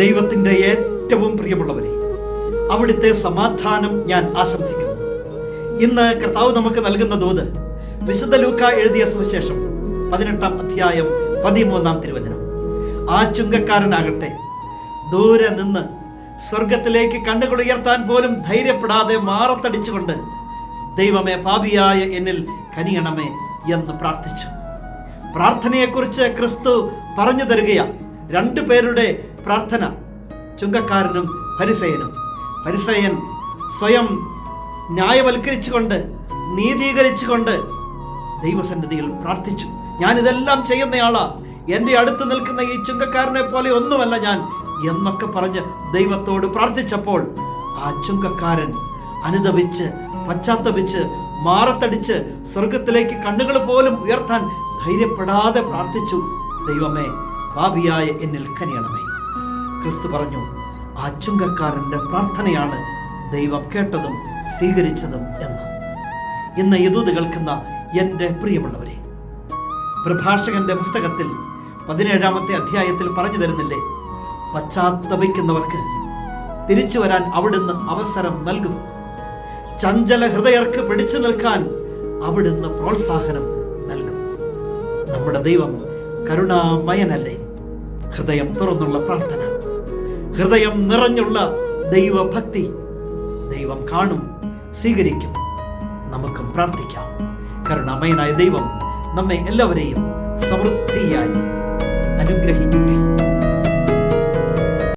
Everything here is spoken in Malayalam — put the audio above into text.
ദൈവത്തിന്റെ ഏറ്റവും പ്രിയമുള്ളവരെ അവിടുത്തെ സമാധാനം ഞാൻ ആശംസിക്കുന്നു. ഇന്ന് കർത്താവ് നമുക്ക് നൽകുന്ന തോത് വിശുദ്ധ ലൂക്ക എഴുതിയ സുവിശേഷം പതിനെട്ടാം അധ്യായം പതിമൂന്നാം തിരുവചനം. ആ ചുങ്കക്കാരനാകട്ടെ ദൂരെ നിന്ന് സ്വർഗത്തിലേക്ക് കണ്ണുകൾ ഉയർത്താൻ പോലും ധൈര്യപ്പെടാതെ മാറത്തടിച്ചുകൊണ്ട് ദൈവമേ പാപിയായ എന്നിൽ കനിയണമേ എന്ന് പ്രാർത്ഥിച്ചു. പ്രാർത്ഥനയെക്കുറിച്ച് ക്രിസ്തു പറഞ്ഞു തരികയാണ് രണ്ടു പേരുടെ പ്രാർത്ഥന ചുങ്കക്കാരനും ഹരിസയനും ഹരിസയൻ സ്വയം ന്യായവൽക്കരിച്ചുകൊണ്ട് നീതീകരിച്ചുകൊണ്ട് ദൈവസന്നിധിയിൽ പ്രാർത്ഥിച്ചു. ഞാൻ ഇതെല്ലാം ചെയ്യുന്നയാളാ. എന്റെ അടുത്ത് നിൽക്കുന്ന ഈ ചുങ്കക്കാരനെ പോലെ ഒന്നുമല്ല ഞാൻ എന്നൊക്കെ പറഞ്ഞ് ദൈവത്തോട് പ്രാർത്ഥിച്ചപ്പോൾ ആ ചുങ്കക്കാരൻ അനുദപിച്ച് പശ്ചാത്തപിച്ച് മാറത്തടിച്ച് സ്വർഗത്തിലേക്ക് കണ്ണുകൾ പോലും ഉയർത്താൻ ധൈര്യപ്പെടാതെ പ്രാർത്ഥിച്ചു ദൈവമേ ഭാവിയായ എന്നിൽ കനിയണമേ. ക്രിസ്തു പറഞ്ഞു ആ പ്രാർത്ഥനയാണ് ദൈവം കേട്ടതും സ്വീകരിച്ചതും എന്ന്. ഇന്ന് യദൂത് കേൾക്കുന്ന എന്റെ പ്രിയമുള്ളവരെ പ്രഭാഷകന്റെ പുസ്തകത്തിൽ പതിനേഴാമത്തെ അധ്യായത്തിൽ പറഞ്ഞു തരുന്നില്ലേ? പശ്ചാത്തപിക്കുന്നവർക്ക് തിരിച്ചു വരാൻ അവിടുന്ന് അവസരം നൽകും. ചഞ്ചല ഹൃദയർക്ക് പിടിച്ചു നിൽക്കാൻ അവിടുന്ന് പ്രോത്സാഹനം നൽകും. നമ്മുടെ ദൈവം കരുണാമയനല്ലേ? ഹൃദയം തുറന്നുള്ള പ്രാർത്ഥന. ഹൃദയം നിറഞ്ഞുള്ള ദൈവഭക്തി ദൈവം കാണും സ്വീകരിക്കും. നമുക്കും പ്രാർത്ഥിക്കാം. കരുണാമയനായ ദൈവം നമ്മെ എല്ലാവരെയും സമൃദ്ധിയായി അനുഗ്രഹിക്കട്ടെ.